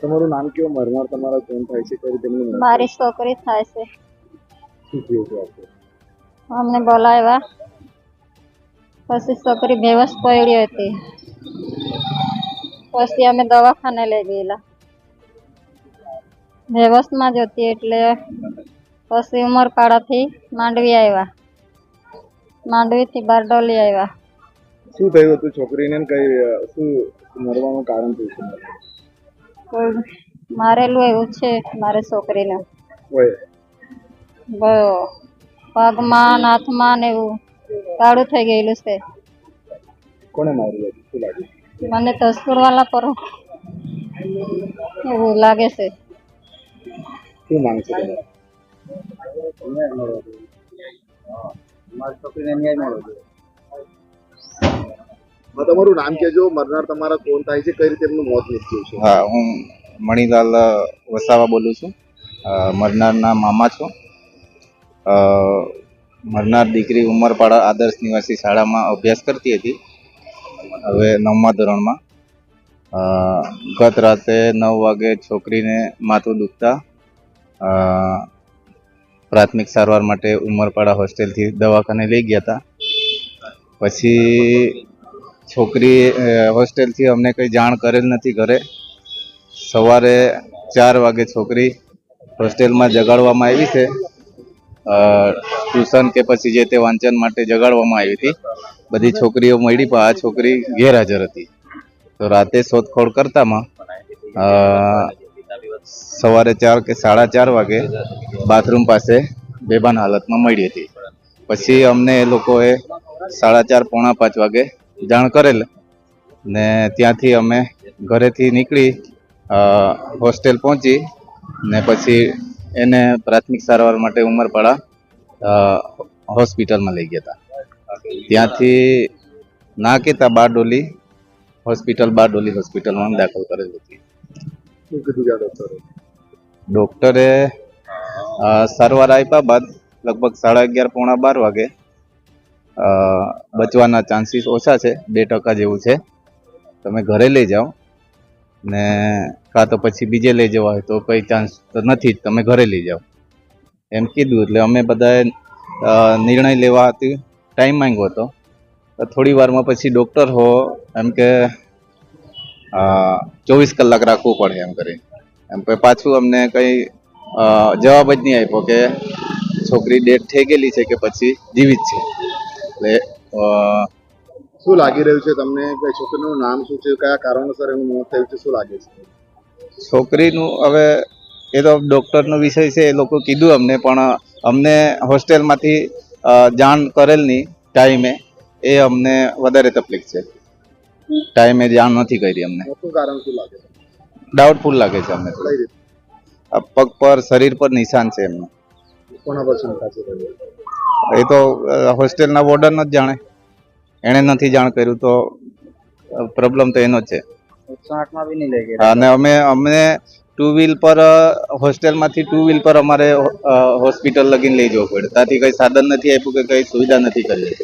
તમારું નામ કેવું? મરનાર તમારા કોણ થાય છે કઈ રીતે મારી છોકરી થાય છે. શું થયું હતું આપણે અમને બોલાવ્યા. પછી છોકરી બેવસ પડી હતી. પછી અમે દવાખાને લઈ ગયેલા. બેવસમાં જ હતી એટલે પછી ઉમરપાડાથી માંડવી આવ્યા. માંડવીથી બારડોલી આવ્યા. શું થયું હતું છોકરીને? કઈ શું મરવાનું કારણ છે? કોઈ મારેલું એવું છે મારે છોકરીને? પગમાં ને હાથમાં ને એવું કાળું થઈ ગયેલું છે. કોને લાગ્યું? મને તસ્કુરવાલા પર એવું લાગે છે. શું માંગ છે તમારે હા, તમારું નામ કહેજો, મરનાર તમારા કોણ થાય છે, કઈ રીતે એમનું મોત નીપજ્યું છે? હા, હું મણિલાલ વસાવા બોલું છું. મરનારના મામા છું. મરનાર દીકરી ઉમરપાડા આદર્શ નિવાસી શાળામાં અભ્યાસ કરતી હતી. હવે નવમા ધોરણમાં. ગત રાતે નવ વાગે છોકરીને માથું દુખતા પ્રાથમિક સારવાર માટે ઉમરપાડા હોસ્ટેલથી દવાખાને લઈ ગયા હતા. પછી છોકરી હોસ્ટેલથી અમને કંઈ જાણ કરેલ નથી ઘરે. સવારે ચાર વાગે છોકરી હોસ્ટેલમાં જગાડવામાં આવી છે. ટ્યુશન કે પછી જે તે વાંચન માટે જગાડવામાં આવી હતી. બધી છોકરીઓ મળી, પણ આ છોકરી ગેરહાજર હતી. તો રાતે શોધખોળ કરતામાં સવારે ચાર કે સાડા ચાર વાગે બાથરૂમ પાસે બેભાન હાલતમાં મળી હતી. પછી અમને એ લોકોએ સાડા ચાર, પોણા પાંચ વાગે જાણ કરેલ ને ત્યાંથી અમે ઘરેથી નીકળી હોસ્ટેલ પહોંચી ને પછી એને પ્રાથમિક સારવાર માટે ઉમરપાડા હોસ્પિટલમાં લઈ ગયા હતા. ત્યાંથી ના કહેતા બારડોલી હોસ્પિટલ બારડોલી હોસ્પિટલમાં દાખલ કરેલ હતી. ડોક્ટરે? ડોક્ટરે સારવાર આપ્યા બાદ લગભગ સાડા અગિયાર પોણા બાર વાગે બચવાના ચાન્સીસ ઓછા છે, બે ટકા જેવું છે. તમે ઘરે લઈ જાઓ ને કાં તો પછી બીજે લઈ જવા હોય તો કંઈ ચાન્સ તો નથી જ, તમે ઘરે લઈ જાઓ. એમ કીધું એટલે અમે બધાએ નિર્ણય લેવા હતી ટાઈમ માંગ્યો હતો. થોડી વારમાં પછી ડૉક્ટર હો, એમ કે ચોવીસ કલાક રાખવું પડે એમ કરી. એમ પછી પાછું અમને કંઈ જવાબ જ નહીં આપ્યો કે છોકરી ડેથ થઈ ગયેલી છે કે પછી જીવિત છે. એટલે શું લાગી રહ્યું છે તમને? કે છોકરીનું નામ શું છે? કયા કારણોસર એનું મોત થયું છે? શું લાગે છે? છોકરીનું હવે એ તો ડૉક્ટરનો વિષય છે એ લોકો કીધું અમને પણ અમને હોસ્ટેલમાંથી જાણ કરેલ નહીં ટાઈમે. એ અમને વધારે તકલીફ છે. ટાઈમે જાણ નથી કરી અમને. મોટું કારણ શું લાગે છે? ડાઉટફુલ લાગે છે અમને પગ પર શરીર પર નિશાન છે એમનું. કોના પર શંકા છે? એ તો હોસ્ટેલના વોર્ડન જ જાણે. એણે નથી જાણ કર્યું તો પ્રોબ્લેમ તો એનો જ છે. અને અમે અમને ટુ વ્હીલ પર હોસ્ટેલમાંથી ટુ વ્હીલ પર અમારે હોસ્પિટલ લગીને લઈ જવું પડે. ત્યાંથી કઈ સાધન નથી આપ્યું કે કઈ સુવિધા નથી કરી